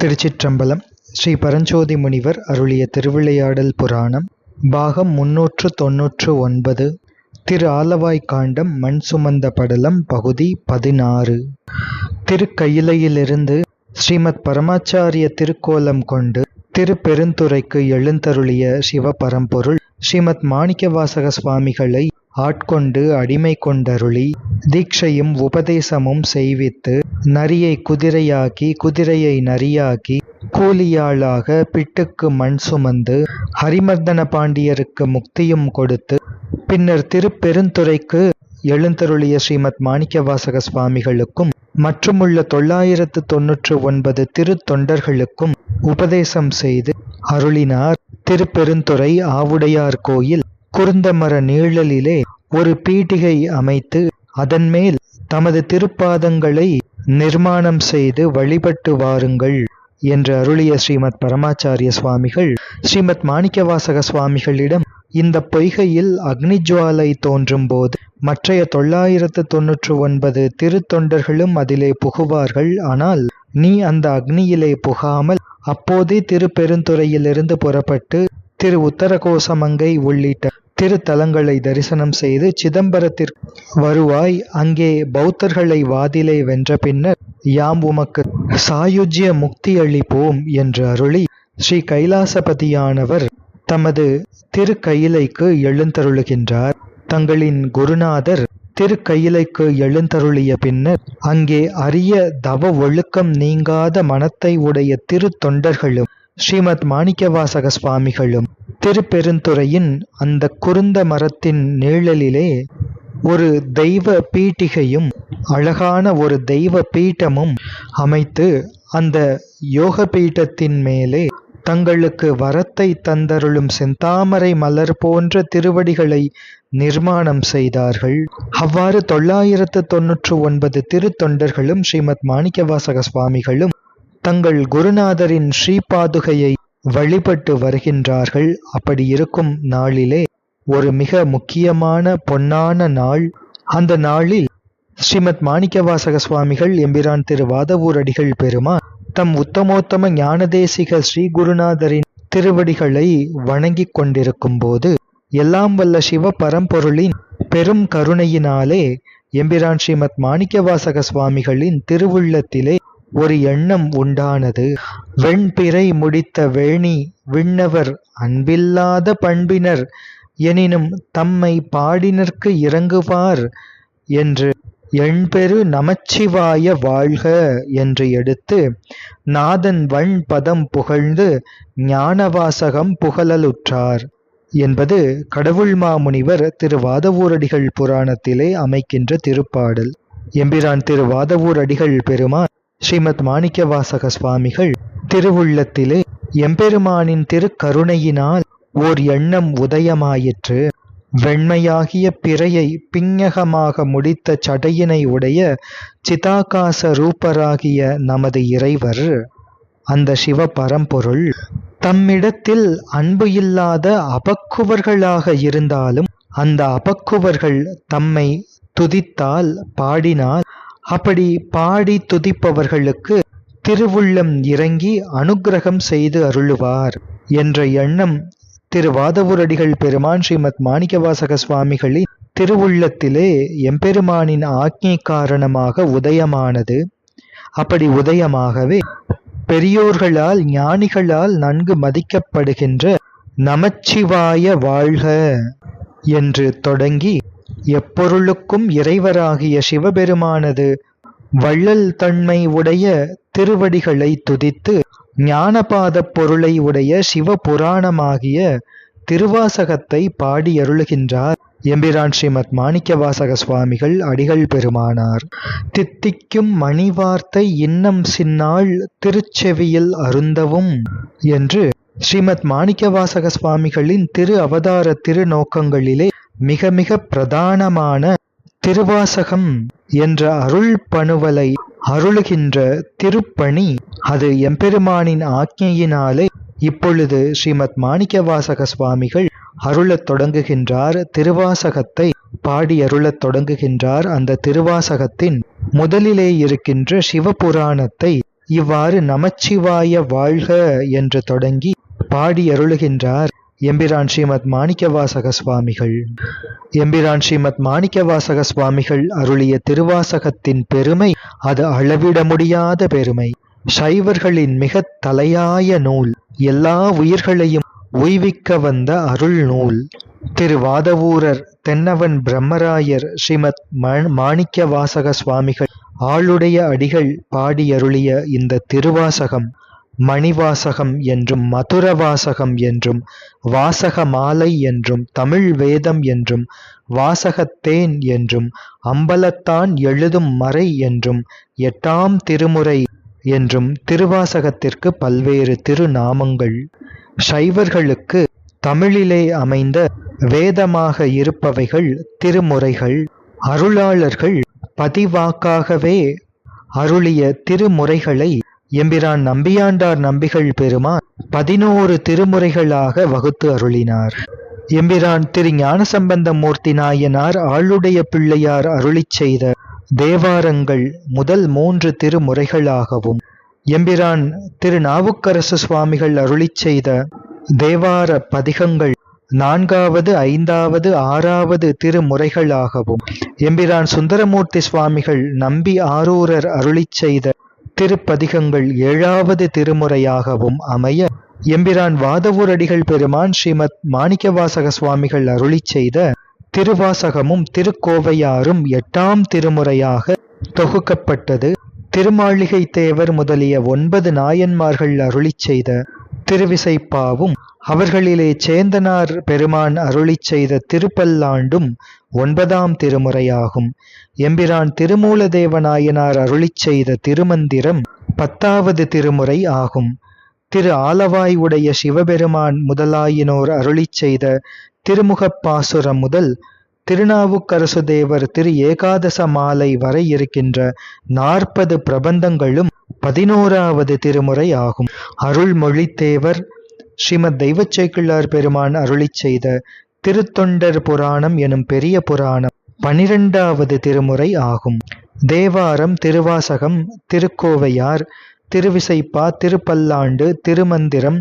திருச்சிற்றம்பலம் ஸ்ரீ பரஞ்சோதி முனிவர் அருளிய திருவிளையாடல் புராணம் பாகம் முன்னூற்று தொன்னூற்று ஒன்பது திரு ஆலவாய் காண்டம் மண் சுமந்த படலம் பகுதி பதினாறு. திருக்கயிலையிலிருந்து ஸ்ரீமத் பரமாச்சாரிய திருக்கோலம் கொண்டு திருப்பெருந்துறைக்கு எழுந்தருளிய சிவபரம்பொருள் ஸ்ரீமத் மாணிக்கவாசக சுவாமிகளை ஆட்கொண்டு அடிமை கொண்டருளி தீட்சையும் உபதேசமும் செய்வித்து நரியை குதிரையாக்கி குதிரையை நரியாக்கி கூலியாளாக பிட்டுக்கு மண் சுமந்து ஹரிமர்தன பாண்டியருக்கு முக்தியும் கொடுத்து பின்னர் திருப்பெருந்துறைக்கு எழுந்தருளிய ஸ்ரீமத் மாணிக்கவாசக சுவாமிகளுக்கும் மற்றுமுள்ள தொள்ளாயிரத்து தொன்னூற்று ஒன்பது திருத்தொண்டர்களுக்கும் உபதேசம் செய்து அருளினார் திருப்பெருந்துறை ஆவுடையார் கோயில் குருந்தமர நீழலிலே ஒரு பீட்டிகை அமைத்து அதன் மேல் தமது திருப்பாதங்களை நிர்மாணம் செய்து வழிபட்டு வாருங்கள் என்று அருளிய ஸ்ரீமத் பரமாச்சாரிய சுவாமிகள் ஸ்ரீமத் மாணிக்கவாசக சுவாமிகளிடம் இந்த பொய்கையில் அக்னிஜுவாலை தோன்றும் போது மற்றைய தொள்ளாயிரத்து தொன்னூற்று ஒன்பது திருத்தொண்டர்களும் அதிலே புகுவார்கள். ஆனால் நீ அந்த அக்னியிலே புகாமல் அப்போதே திருப்பெருந்துறையிலிருந்து புறப்பட்டு திரு உத்தரகோசமங்கை உள்ளிட்ட திருத்தலங்களை தரிசனம் செய்து சிதம்பரத்திற்கு வருவாய் அங்கே பௌத்தர்களை வாதிலே வென்ற பின்னர் யாம் உமக்கு சாயுஜ்ய முக்தி அளிப்போம் என்று அருளி ஸ்ரீ கைலாசபதியானவர் தமது திருக்கயிலைக்கு எழுந்தருளுகின்றார். தங்களின் குருநாதர் திருக்கயிலைக்கு எழுந்தருளிய பின்னர் அங்கே அரிய தவ ஒழுக்கம் நீங்காத மனத்தை உடைய திருத்தொண்டர்களும் ஸ்ரீமத் மாணிக்கவாசக சுவாமிகளும் திருப்பெருந்துறையின் அந்த குருந்த மரத்தின் நிழலிலே ஒரு தெய்வ பீட்டிகையும் அழகான ஒரு தெய்வ பீட்டமும் அமைத்து அந்த யோக பீட்டத்தின் மேலே தங்களுக்கு வரத்தை தந்தருளும் செந்தாமரை மலர் போன்ற திருவடிகளை நிர்மாணம் செய்தார்கள். அவ்வாறு தொள்ளாயிரத்து தொன்னூற்று ஒன்பது திருத்தொண்டர்களும் ஸ்ரீமத் மாணிக்கவாசக சுவாமிகளும் தங்கள் குருநாதரின் ஸ்ரீபாதுகையை வழிபட்டு வருகின்றார்கள். அப்படி இருக்கும் நாளிலே ஒரு மிக முக்கியமான பொன்னான நாள். அந்த நாளில் ஸ்ரீமத் மாணிக்கவாசக சுவாமிகள் எம்பிரான் திரு வாதவூரடிகள் பெருமான் தம் உத்தமோத்தம ஞானதேசிக ஸ்ரீ குருநாதரின் திருவடிகளை வணங்கிக் கொண்டிருக்கும் போது எல்லாம் வல்ல சிவ பரம்பொருளின் பெரும் கருணையினாலே எம்பிரான் ஸ்ரீமத் மாணிக்கவாசக சுவாமிகளின் திருவுள்ளத்திலே ஒரு எண்ணம் உண்டானது. வெண்பிறை முடித்த வேணி விண்ணவர் அன்பில்லாத பண்பினர் எனினும் தம்மை பாடினர்க்கு இறங்குவார் என்று எண்பெரு நமச்சிவாய வாழ்க என்று எடுத்து நாதன் வண் பதம் புகழ்ந்து ஞானவாசகம் புகழலுற்றார் என்பது கடவுள் மாமுனிவர் திரு வாதவூரடிகள் புராணத்திலே அமைக்கின்ற திருப்பாடல். எம்பிரான் திரு வாதவூர் பெருமான் ஸ்ரீமத் மாணிக்கவாசக சுவாமிகள் திருவுள்ளத்திலே எம்பெருமானின் திருக்கருணையினால் ஓர் எண்ணம் உதயமாயிற்று. வெண்மையாகிய பிறையை பிஞகமாக முடித்த சடையினை உடைய சிதாகாச ரூபராகிய நமது இறைவர் அந்த சிவ பரம்பொருள் தம்மிடத்தில் அன்பு இல்லாத அபக்குவர்களாக இருந்தாலும் அந்த அபக்குவர்கள் தம்மை துதித்தால் பாடினால் அப்படி பாடி துதிப்பவர்களுக்கு திருவுள்ளம் இறங்கி அனுக்கிரகம் செய்து அருளுவார் என்ற எண்ணம் திரு வாதவூரடிகள் பெருமான் ஸ்ரீமத் மாணிக்கவாசக சுவாமிகளின் திருவுள்ளத்திலே எம்பெருமானின் ஆக்ஞை காரணமாக உதயமானது. அப்படி உதயமாகவே பெரியோர்களால் ஞானிகளால் நன்கு மதிக்கப்படுகின்ற நமச்சிவாய வாழ்க! என்று தொடங்கி எப்பொருளுக்கும் இறைவராகிய சிவபெருமானது வள்ளல் தன்மை உடைய திருவடிகளை துதித்து ஞானபாத பொருளை உடைய சிவபுராணமாகிய திருவாசகத்தை பாடி அருளுகின்றார் எம்பிரான் ஸ்ரீமத் மாணிக்கவாசக சுவாமிகள் அடிகள் பெருமானார். தித்திக்கும் மணிவார்த்தை இன்னம் சின்னாள் திருச்செவியில் அருந்தவும் என்று ஸ்ரீமத் மாணிக்கவாசக சுவாமிகளின் திரு அவதார திருநோக்கங்களிலே மிக மிக பிரதானமான திருவாசகம் என்ற அருள் பணுவலை அருளுகின்ற திருப்பணி அது எம்பெருமானின் ஆக்ஞையினாலே இப்பொழுது ஸ்ரீமத் மாணிக்கவாசக சுவாமிகள் அருளத் தொடங்குகின்றார். திருவாசகத்தை பாடி அருளத் தொடங்குகின்றார். அந்த திருவாசகத்தின் முதலிலே இருக்கின்ற சிவபுராணத்தை இவ்வாறு நமச்சிவாய வாழ்க என்று தொடங்கி பாடியருளுகின்றார் எம்பிரான் ஸ்ரீமத் மாணிக்கவாசக சுவாமிகள். எம்பிரான் ஸ்ரீமத் மாணிக்கவாசக சுவாமிகள் அருளிய திருவாசகத்தின் பெருமை அது அளவிட முடியாத பெருமை. சைவர்களின் மிக தலையாய நூல் எல்லா உயிர்களையும் உய்விக்க வந்த அருள் நூல். திருவாதவூரர் தென்னவன் பிரம்மராயர் ஸ்ரீமத் மாணிக்க வாசக சுவாமிகள் ஆளுடைய அடிகள் பாடியருளிய இந்த திருவாசகம். மணிவாசகம் என்றும் மதுரவாசகம் என்றும் வாசக மாலை என்றும் தமிழ் வேதம் என்றும் வாசகத்தேன் என்றும் அம்பலத்தான் எழுதும் மறை என்றும் எட்டாம் திருமுறை என்றும் திருவாசகத்திற்கு பல்வேறு திருநாமங்கள். சைவர்களுக்கு தமிழிலே அமைந்த வேதமாக இருப்பவைகள் திருமுறைகள். அருளாளர்கள் பதிவாக்காகவே அருளிய திருமுறைகளை எம்பிரான் நம்பியாண்டார் நம்பிகள் பெருமான் பதினோரு திருமுறைகளாக வகுத்து அருளினார். எம்பிரான் திரு ஞானசம்பந்த மூர்த்தி நாயனார் ஆளுடைய பிள்ளையார் அருளிச் செய்த தேவாரங்கள் முதல் மூன்று திருமுறைகளாகவும் எம்பிரான் திரு நாவுக்கரசு சுவாமிகள் அருளிச் செய்த தேவார பதிகங்கள் நான்காவது ஐந்தாவது ஆறாவது திருமுறைகளாகவும் எம்பிரான் சுந்தரமூர்த்தி சுவாமிகள் நம்பி ஆரூரர் அருளி செய்த திருப்பதிகங்கள் ஏழாவது திருமுறையாகவும் அமைய எம்பிரான் வாதவூரடிகள் பெருமான் ஸ்ரீமத் மாணிக்கவாசக சுவாமிகள் அருளி செய்த திருவாசகமும் திருக்கோவையாரும் எட்டாம் திருமுறையாக தொகுக்கப்பட்டது. திருமாளிகை தேவர் முதலிய ஒன்பது நாயன்மார்கள் அருளி செய்த திருவிசைப்பாவும் அவர்களிலே சேந்தனார் பெருமான் அருளி செய்த திருப்பல்லாண்டும் ஒன்பதாம் திருமுறையாகும். எம்பிரான் திருமூலதேவநாயனார் அருளி செய்த திருமந்திரம் பத்தாவது திருமுறை ஆகும். திரு ஆலவாய் உடைய சிவபெருமான் முதலாயினோர் அருளி செய்த திருமுகப்பாசுரம் முதல் திருநாவுக்கரசு தேவர் திரு ஏகாதச மாலை வரை இருக்கின்ற நாற்பது பிரபந்தங்களும் பதினோராவது திருமுறை ஆகும். அருள்மொழித்தேவர் ஸ்ரீமத் தெய்வச்சேக்கிழார் பெருமான் அருளி செய்த திருத்தொண்டர் புராணம் எனும் பெரிய புராணம் பனிரெண்டாவது திருமுறை ஆகும். தேவாரம் திருவாசகம் திருக்கோவையார் திருவிசைப்பா திருப்பல்லாண்டு திருமந்திரம்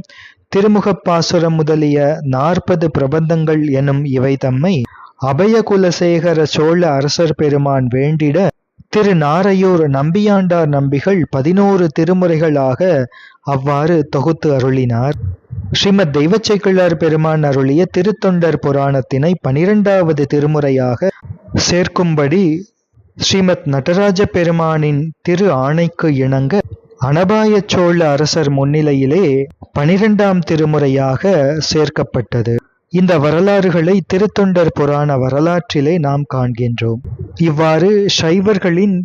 திருமுகப்பாசுரம் முதலிய நாற்பது பிரபந்தங்கள் எனும் இவை தம்மை அபயகுலசேகர சோழ அரசர் பெருமான் வேண்டிட திரு நாரையூர் நம்பியாண்டார் நம்பிகள் பதினோரு திருமுறைகளாக அவ்வாறு தொகுத்து அருளினார். ஸ்ரீமத் தெய்வச்சைக்கிழார் பெருமான் அருளிய திருத்தொண்டர் புராணத்தினை பனிரெண்டாவது திருமுறையாக சேர்க்கும்படி ஸ்ரீமத் நடராஜ பெருமானின் திரு ஆணைக்கு இணங்க அனபாய சோழ அரசர் முன்னிலையிலே பனிரெண்டாம் திருமுறையாக சேர்க்கப்பட்டது. இந்த வரலாறுகளை திருத்தொண்டர் புராண வரலாற்றிலே நாம் காண்கின்றோம். இவ்வாறு சைவர்களின்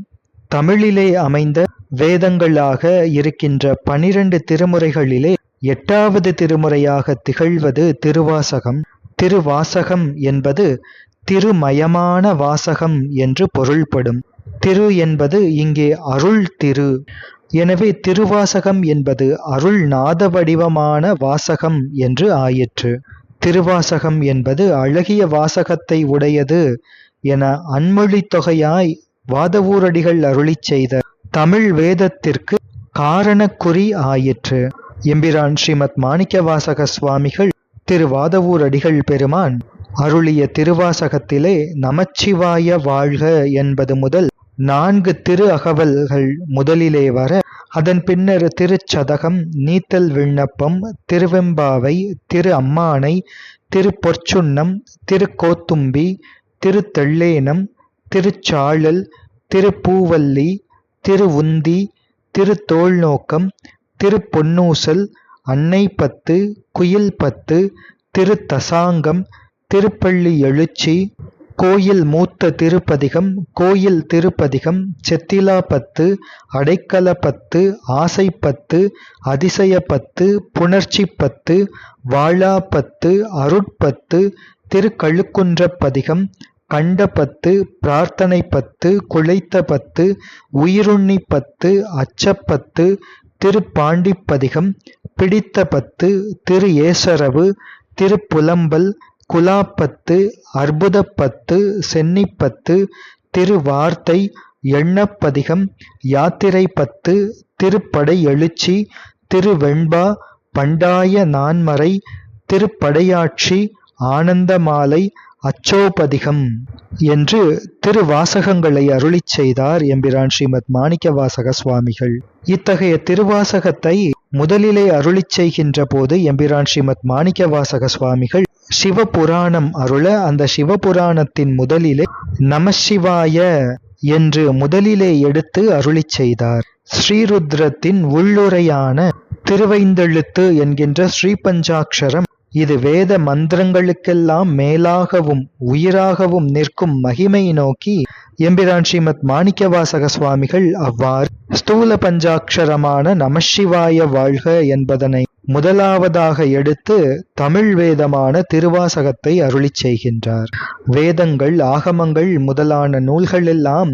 தமிழிலே அமைந்த வேதங்களாக இருக்கின்ற பனிரெண்டு திருமுறைகளிலே எட்டாவது திருமுறையாக திகழ்வது திருவாசகம். திருவாசகம் என்பது திருமயமான வாசகம் என்று பொருள்படும். திரு என்பது இங்கே அருள் திரு. எனவே திருவாசகம் என்பது அருள் நாத வடிவமான வாசகம் என்று ஆயிற்று. திருவாசகம் என்பது அழகிய வாசகத்தை உடையது என அன்மொழி தொகையாய் வாதவூரடிகள் அருளி செய்த தமிழ் வேதத்திற்கு காரணக்குறி ஆயிற்று. எம்பிரான் ஸ்ரீமத் மாணிக்க வாசக சுவாமிகள் திருவாதவூரடிகள் பெருமான் அருளிய திருவாசகத்திலே நமச்சிவாய வாழ்க என்பது முதல் நான்கு திரு அகவல்கள் முதலிலே வர அதன் பின்னர் திருச்சதகம் நீத்தல் விண்ணப்பம் திருவெம்பாவை திரு அம்மானை திருப்பொற்சுன்னம் திருக்கோத்தும்பி திருத்தெள்ளேனம் திருச்சாழல் திருப்பூவல்லி திருவுந்தி திருத்தோள்நோக்கம் திருப்பொன்னூசல் அன்னை பத்து குயில் பத்து திருத்தசாங்கம் திருப்பள்ளி எழுச்சி கோயில் மூத்த திருப்பதிகம் கோயில் திருப்பதிகம் செத்திலா பத்து அடைக்கல பத்து ஆசைப்பத்து அதிசயப்பத்து புணர்ச்சி பத்து வாழா பத்து அருட்பத்து திருக்கழுக்குன்ற பதிகம் கண்ட பத்து பிரார்த்தனை பத்து குழைத்த பத்து உயிருண்ணி பத்து அச்சப்பத்து திருப்பாண்டிப்பதிகம் பிடித்த பத்து திரு ஏசரவு திருப்புலம்பல் குலாப்பத்து அற்புதப்பத்து சென்னிப்பத்து திருவார்த்தை எண்ணப்பதிகம் யாத்திரை பத்து திருப்படை எழுச்சி திருவெண்பா பண்டாய நான்மறை திருப்படையாட்சி ஆனந்தமாலை அச்சோபதிகம் என்று திருவாசகங்களை அருளிச் செய்தார் எம்பிரான் ஸ்ரீமத் மாணிக்க வாசக சுவாமிகள். இத்தகைய திருவாசகத்தை முதலிலே அருளிச் செய்கின்ற போது எம்பிரான் ஸ்ரீமத் மாணிக்க வாசக சுவாமிகள் சிவபுராணம் அருள அந்த சிவபுராணத்தின் முதலிலே நமசிவாய என்று முதலிலே எடுத்து அருளிச் செய்தார். ஸ்ரீருத்ரத்தின் உள்ளுரையான திருவைந்தெழுத்து என்கின்ற ஸ்ரீபஞ்சாட்சரம் இது வேத மந்திரங்களுக்கெல்லாம் மேலாகவும் உயிராகவும் நிற்கும் மகிமை நோக்கி எம்பிரான் ஸ்ரீமத் மாணிக்கவாசக சுவாமிகள் அவ்வாறு ஸ்தூல பஞ்சாட்சரமான நமசிவாய வாழ்க என்பதனை முதலாவதாக எடுத்து தமிழ் வேதமான திருவாசகத்தை அருளிச் செய்கின்றார். வேதங்கள் ஆகமங்கள் முதலான நூல்களெல்லாம்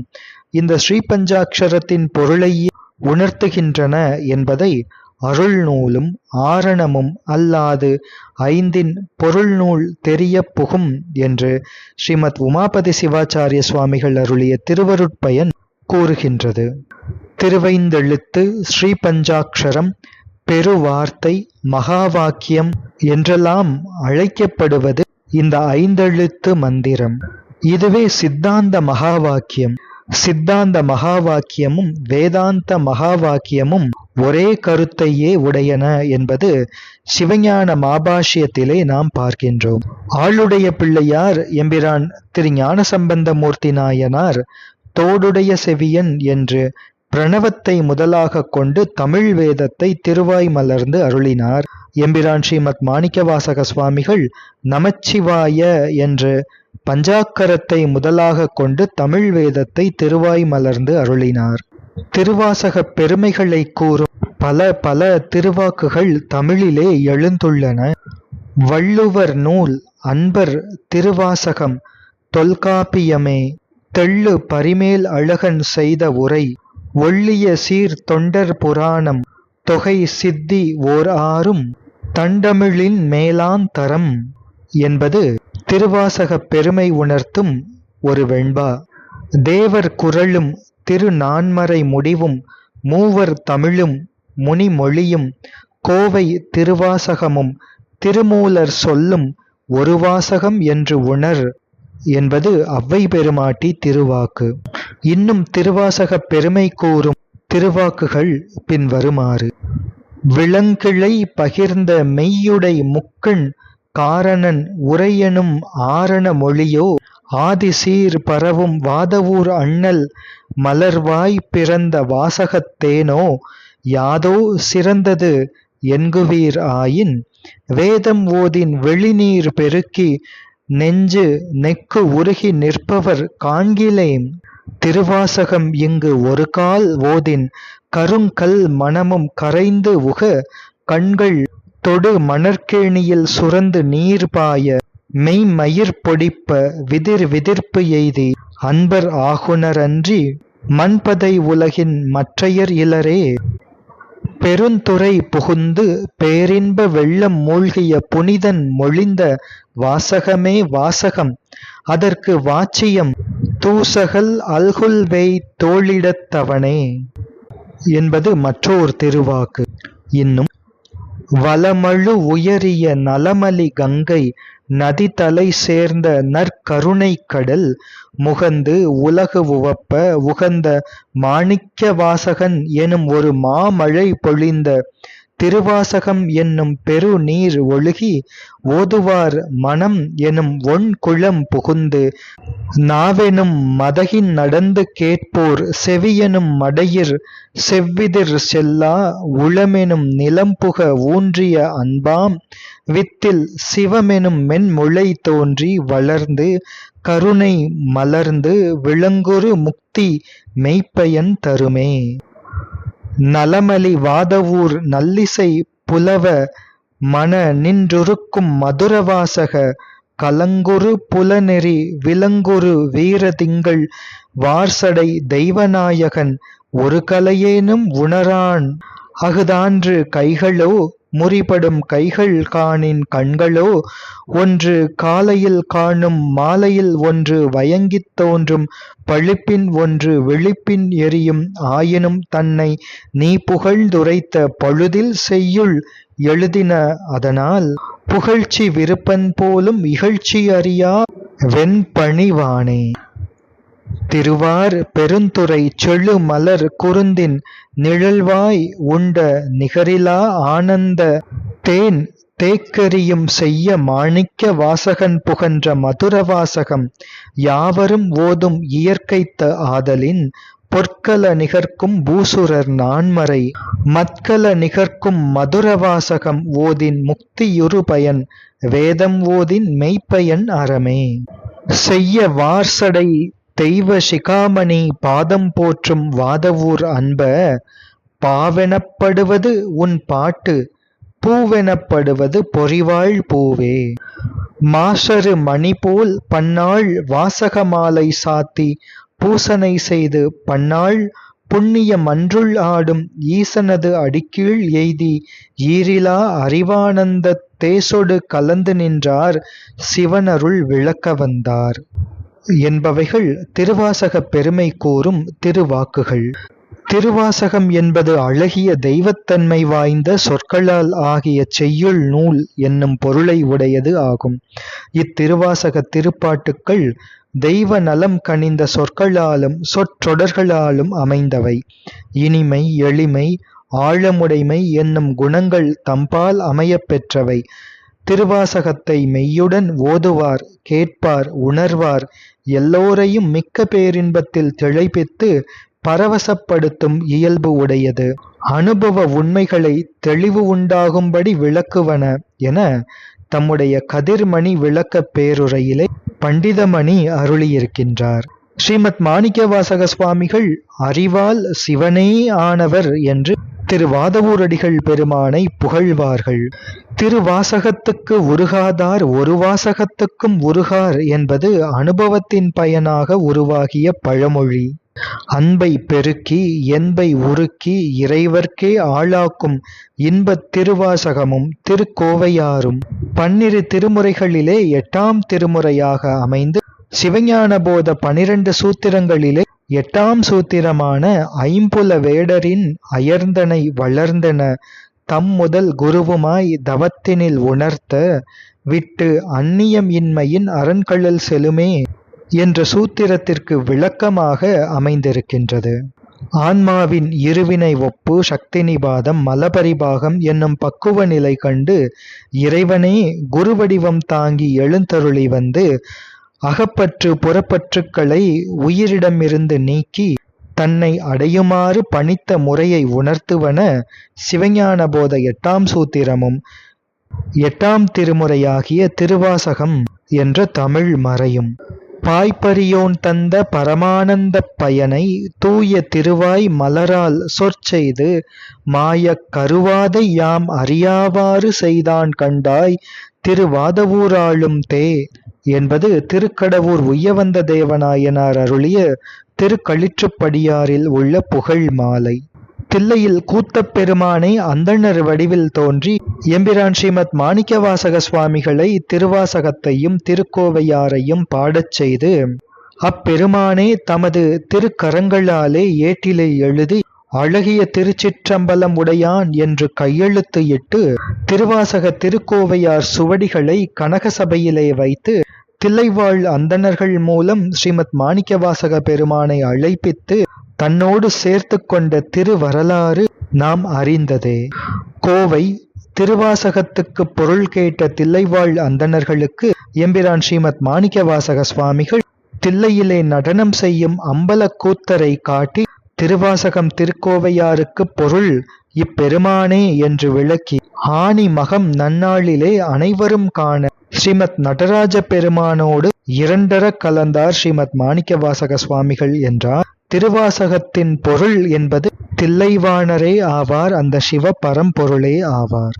இந்த ஸ்ரீபஞ்சாட்சரத்தின் பொருளையே உணர்த்துகின்றன என்பதை அருள் நூலும் ஆரணமும் அல்லாது ஐந்தின் பொருள் நூல் தெரிய புகும் என்று ஸ்ரீமத் உமாபதி சிவாச்சாரிய சுவாமிகள் அருளிய திருவருட்பயன் கூறுகின்றது. திருவைந்தெழுத்து ஸ்ரீபஞ்சாட்சரம் பஞ்சாட்சரம் பெருவார்த்தை மகாவாக்கியம் என்றெல்லாம் அழைக்கப்படுவது இந்த ஐந்தெழுத்து மந்திரம். இதுவே சித்தாந்த மகாவாக்கியம். சித்தாந்த மகாவாக்கியமும் வேதாந்த மகாவாக்கியமும் ஒரே கருத்தையே உடையன என்பது சிவஞான மாபாஷ்யத்திலே நாம் பார்க்கின்றோம். ஆளுடைய பிள்ளையார் எம்பிரான் திரு ஞான சம்பந்தமூர்த்தி நாயனார் தோடுடைய செவியன் என்று பிரணவத்தை முதலாக கொண்டு தமிழ் வேதத்தை திருவாய் மலர்ந்து அருளினார். எம்பிரான் ஸ்ரீமத் மாணிக்கவாசக சுவாமிகள் நமச்சிவாய என்று பஞ்சாக்கரத்தை முதலாக கொண்டு தமிழ் வேதத்தை திருவாய் மலர்ந்து அருளினார். திருவாசக பெருமைகளை கூறும் பல பல திருவாக்குகள் தமிழிலே எழுந்துள்ளன. வள்ளுவர் நூல் அன்பர் திருவாசகம் தொல்காப்பியமே தெள்ளு பரிமேல் அழகன் செய்த உரை ஒள்ளிய சீர் தொண்டர் புராணம் தொகை சித்தி ஓர் ஆறும் தண்டமிழின் மேலான் தரம் என்பது திருவாசகப் பெருமை உணர்த்தும் ஒரு வெண்பா. தேவர் குரலும் திரு நான்மறை முடிவும் மூவர் தமிழும் முனிமொழியும் கோவை திருவாசகமும் திருமூலர் சொல்லும் ஒரு வாசகம் என்று உணர். என்பது அவ்வை பெருமாட்டி திருவாக்கு. இன்னும் திருவாசக பெருமை கூறும் திருவாக்குகள் பின்வருமாறு. விளங்கிளை பகிர்ந்த மெய்யுடை முக்கண் காரணன் உரையனும் ஆரண மொழியோ ஆதிசீர் பரவும் வாதவூர் அண்ணல் மலர்வாய் பிறந்த வாசகத்தேனோ யாதோ சிறந்தது என்குவீர் ஆயின் வேதம் ஓதின் வெளிநீர் பெருக்கி நெஞ்சு நெக்கு உருகி நிற்பவர் காண்கிலேம் திருவாசகம் இங்கு ஒரு கால் ஓதின். கருங்கல் மனமும் கரைந்து உக. கண்கள் தொடு மணற்கேணியில் சுரந்து நீர் பாய. மெய்மயிர் பொடிப்ப விதிர் விதிர்ப்பு எய்தி. அன்பர் ஆகுனரன்றி மண்பதை உலகின் மற்றையர் இலரே. பெருந்துறை புகுந்து பேரின்ப வெள்ளம் மூழ்கிய புனிதன் மொழிந்த வாசகமே வாசகம். அதற்கு வாச்சியம் தூசகல் அல்குல்வை தோளிடத்தவனே என்பது மற்றோர் திருவாக்கு. இன்னும் வளமழு உயரிய நலமலி கங்கை நதிதலை சேர்ந்த நற்கருணை கடல் முகந்து உலகு உவப்ப உகந்த மாணிக்க வாசகன் எனும் ஒரு மாமழை பொழிந்த திருவாசகம் என்னும் பெரு நீர் ஒழுகி ஓதுவார் மனம் எனும் ஒன் குளம் புகுந்து நாவெனும் மதகின் நடந்து கேட்போர் செவியெனும் மடையிர் செவ்விதிர் செல்லா உளமெனும் நிலம்புக ஊன்றிய அன்பாம் வித்தில் சிவமெனும் மென்முளை தோன்றி வளர்ந்து கருணை மலர்ந்து விளங்குரு முக்தி மெய்ப்பயன் தருமே. நலமலி வாதவூர் நல்லிசை புலவ மன நின்றுருக்கும் மதுரவாசக கலங்குரு புலநெறி விலங்குரு வீரதிங்கள் வார்சடை தெய்வநாயகன் ஒரு கலையேனும் உணரான் அகுதான்று கைகளோ முறிபடும் கைகள் காணின் கண்களோ ஒன்று காலையில் காணும் மாலையில் ஒன்று வயங்கித் தோன்றும் பழுப்பின் ஒன்று விழிப்பின் எரியும் ஆயினும் தன்னை நீ புகழ்ந்துரைத்த பழுதில் செய்யுள் எழுதின அதனால் புகழ்ச்சி விருப்பன் போலும் இகழ்ச்சி அறியா வெண்பணிவானே. திருவார் பெருந்துறை செழு மலர் குருந்தின் நிழல்வாய் உண்ட நிகரிலா ஆனந்த தேன் தேக்கரியும் செய்ய மாணிக்க வாசகன் புகன்ற மதுர வாசகம் யாவரும் ஓதும் இயற்கைத்த ஆதலின் பொற்கல நிகர்க்கும் பூசுரர் நான்மறை மத்கல நிகர்க்கும் மதுர வாசகம் ஓதின் முக்தியுறு பயன் வேதம் ஓதின் மெய்ப்பயன் அறமே. செய்ய வார்சடை தெய்வ சிகாமணி பாதம் போற்றும் வாதவூர் அன்ப பாவெனப்படுவது உன் பாட்டு பூவெனப்படுவது பொறிவாள் பூவே. மாசரு மணி போல் பன்னாள் வாசக மாலை சாத்தி பூசனை செய்து பன்னாள் புண்ணிய மன்றுள் ஆடும் ஈசனது அடிக்கீழ் எய்தி ஈரிலா அறிவானந்த தேசொடு கலந்து நின்றார் சிவனருள் விளக்க வந்தார். என்பவைகள் திருவாசகப் பெருமை கூறும் திருவாக்குகள். திருவாசகம் என்பது அழகிய தெய்வத்தன்மை வாய்ந்த சொற்களால் ஆகிய செய்யுள் நூல் என்னும் பொருளை உடையது ஆகும். இத்திருவாசக திருப்பாட்டுக்கள் தெய்வ நலம் கனிந்த சொற்களாலும் சொற்றொடர்களாலும் அமைந்தவை. இனிமை எளிமை ஆழமுடைமை என்னும் குணங்கள் தம்பால் அமையப்பெற்றவை திருவாசகத்தை மெய்யுடன் ஓதுவார் கேட்பார் உணர்வார் எல்லோரையும் மிக்க பேரின்பத்தில் திளைப்பித்து பரவசப்படுத்தும் இயல்பு உடையது. அனுபவ உண்மைகளை தெளிவு உண்டாகும்படி விளக்குவன என தம்முடைய கதிர்மணி விளக்க பேருரையிலே பண்டிதமணி அருளியிருக்கின்றார். ஸ்ரீமத் மாணிக்கவாசக சுவாமிகள் அறிவால் சிவனே ஆனவர் என்று திருவாதவூரடிகள் பெருமானை புகழ்வார்கள். திருவாசகத்துக்கு உருகாதார் ஒரு வாசகத்துக்கும் உருகார் என்பது அனுபவத்தின் பயனாக உருவாகிய பழமொழி. அன்பை பெருக்கி என்பை உருக்கி இறைவர்க்கே ஆளாக்கும் இன்பத் திருவாசகமும் திருக்கோவையாரும். பன்னிரு திருமுறைகளிலே எட்டாம் திருமுறையாக அமைந்து சிவஞான போத பனிரெண்டு சூத்திரங்களிலே எட்டாம் சூத்திரமான ஐம்புல வேடரின் அயர்ந்தனை வளர்ந்தன. தம் முதல் குருவுமாய் தவத்தினில் உணர்த்த விட்டு அந்நியம் இன்மையின் அரண்கழல் செலுமே என்ற சூத்திரத்திற்கு விளக்கமாக அமைந்திருக்கின்றது. ஆன்மாவின் இருவினை ஒப்பு சக்தி நிபாதம் மலபரிபாகம் என்னும் பக்குவ நிலை கண்டு இறைவனே குரு வடிவம் தாங்கி எழுந்தருளி வந்து அகப்பற்று புறப்பற்றுக்களை உயிரிடமிருந்து நீக்கி தன்னை அடையுமாறு பணித்த முறையை உணர்த்துவன சிவஞான போத எட்டாம் சூத்திரமும் எட்டாம் திருமுறையாகிய திருவாசகம் என்ற தமிழ் மறையும். பாய்பரியோன் தந்த பரமானந்தப் பயனை தூய திருவாய் மலரால் சொற்செய்து மாயக் கருவாதை யாம் அறியாவாறு செய்தான் கண்டாய் திருவாதவூராளும் தே. என்பது திருக்கடவூர் உய்யவந்த தேவநாயனார் அருளிய திருக்களிற்றுப்படியாரில் உள்ள புகழ் மாலை. தில்லையில் கூத்தப் பெருமானை அந்தணர் வடிவில் தோன்றி எம்பிரான் ஸ்ரீமத் மாணிக்கவாசக சுவாமிகளை திருவாசகத்தையும் திருக்கோவையாரையும் பாடச் செய்து அப்பெருமானே தமது திருக்கரங்களாலே ஏட்டிலே எழுதி அழகிய திருச்சிற்றம்பலம் உடையான் என்று கையெழுத்து இட்டு திருவாசக திருக்கோவையார் சுவடிகளை கனகசபையிலே வைத்து தில்லைவாழ் அந்தணர்கள் மூலம் ஸ்ரீமத் மாணிக்கவாசக பெருமானை அழைப்பித்து தன்னோடு சேர்த்து கொண்ட திருவரலாறு நாம் அறிந்ததே. கோவை திருவாசகத்துக்கு பொருள் கேட்ட தில்லைவாழ் அந்தணர்களுக்கு எம்பிரான் ஸ்ரீமத் மாணிக்கவாசக சுவாமிகள் தில்லையிலே நடனம் செய்யும் அம்பலக்கூத்தரை காட்டி திருவாசகம் திருக்கோவையாருக்கு பொருள் இப்பெருமானே என்று விளக்கி ஆணி மகம் நன்னாளிலே அனைவரும் காண ஸ்ரீமத் நடராஜ பெருமானோடு இரண்டர கலந்தார் ஸ்ரீமத் மாணிக்கவாசக சுவாமிகள் என்றார். திருவாசகத்தின் பொருள் என்பது தில்லைவாணரே ஆவார் அந்த சிவ பரம்பொருளே ஆவார்.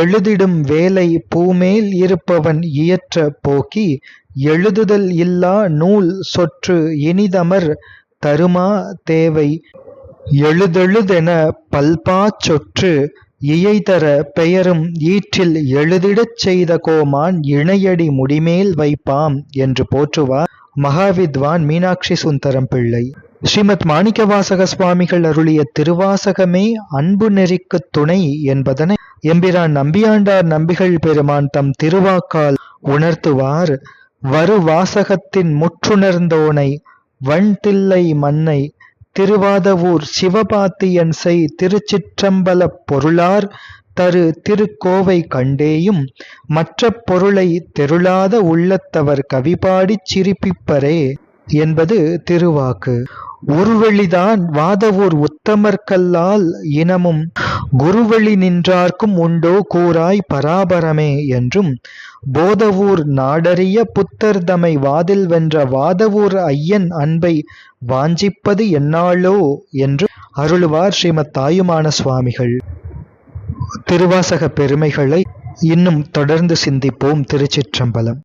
எழுதிடும் வேலை பூமேல் இருப்பவன் இயற்ற போக்கி எழுதுதல் இல்லா நூல் சொற்று இனிதமர் தருமா தேவை. எழுதெழுதென பல்பா சொற்று இயைதர பெயரும் ஈற்றில் எழுதிடச் செய்த கோமான் இணையடி முடிமேல் வைப்பாம் என்று போற்றுவார் மகாவித்வான் மீனாட்சி சுந்தரம் பிள்ளை. ஸ்ரீமத் மாணிக்கவாசக சுவாமிகள் அருளிய திருவாசகமே அன்பு நெறிக்குத் துணை என்பதனை எம்பிரான் நம்பியாண்டார் நம்பிகள் பெருமான் தம் திருவாக்கால் உணர்த்துவார். வரு வாசகத்தின் முற்றுணர்ந்தோனை வண்தில்லை மன்னை திருவாதவூர் சிவபாத்தியன் செய் திருச்சிற்றம்பலப் பொருளார் தரு திருக்கோவை கண்டேயும் மற்ற பொருளை தெருளாத உள்ளத்தவர் கவிபாடிச் சிரிப்பிப்பரே என்பது திருவாக்கு. ஒருவழிதான் வாதவூர் உத்தமர்கல்லால் இனமும் குருவழி நின்றார்க்கும் உண்டோ கூறாய் பராபரமே என்றும் போதவூர் நாடறிய புத்தர் தமை வாதில் வென்ற வாதவூர் ஐயன் அன்பை வாஞ்சிப்பது என்னாளோ என்று அருளுவார் ஸ்ரீமத் தாயுமான சுவாமிகள். திருவாசக பெருமைகளை இன்னும் தொடர்ந்து சிந்திப்போம் திருச்சிற்றம்பலம்.